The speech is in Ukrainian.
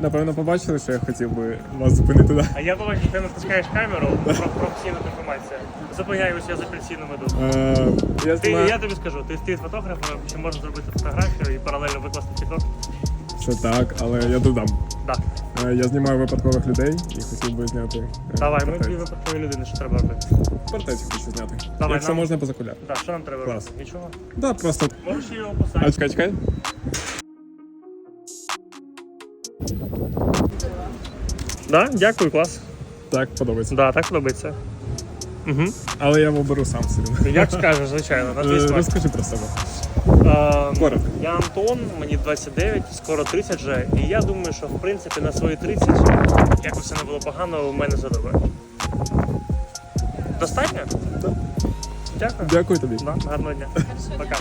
Напевно, побачили, що я хотів би вас зупинити. Да? А я побачив, що ти натискаєш камеру, про професійна інформація. Зупиняюся, я за апельсином іду. Е, я Ти, я тобі скажу, ти, ти фотограф, чи можна зробити фотографію і паралельно викласти TikTok? Це так, але я додам. Так. Е, я знімаю випадкових людей і хотів би зняти. е, Давай, ми портрет. дві випадкові людини, що треба робити. Портретик хочу зняти. Давай, Якщо нам- можна поза куляр. Так, що нам треба Клас. робити? Нічого. Да, просто. Можеш його А чекай, чекай. Да? Дякую, клас. Так, подобається. Да, так подобається. Угу. Але я оберу сам собі. Як скажеш, звичайно, на твій Е, смак. Розкажи про себе. Е, Коротко. Я Антон, мені 29, скоро 30 вже. І я думаю, що в принципі на свої 30, як би все не було погано, у мене все добре. Достатньо? Да. Дякую. Дякую тобі. Да, гарного дня. Пока.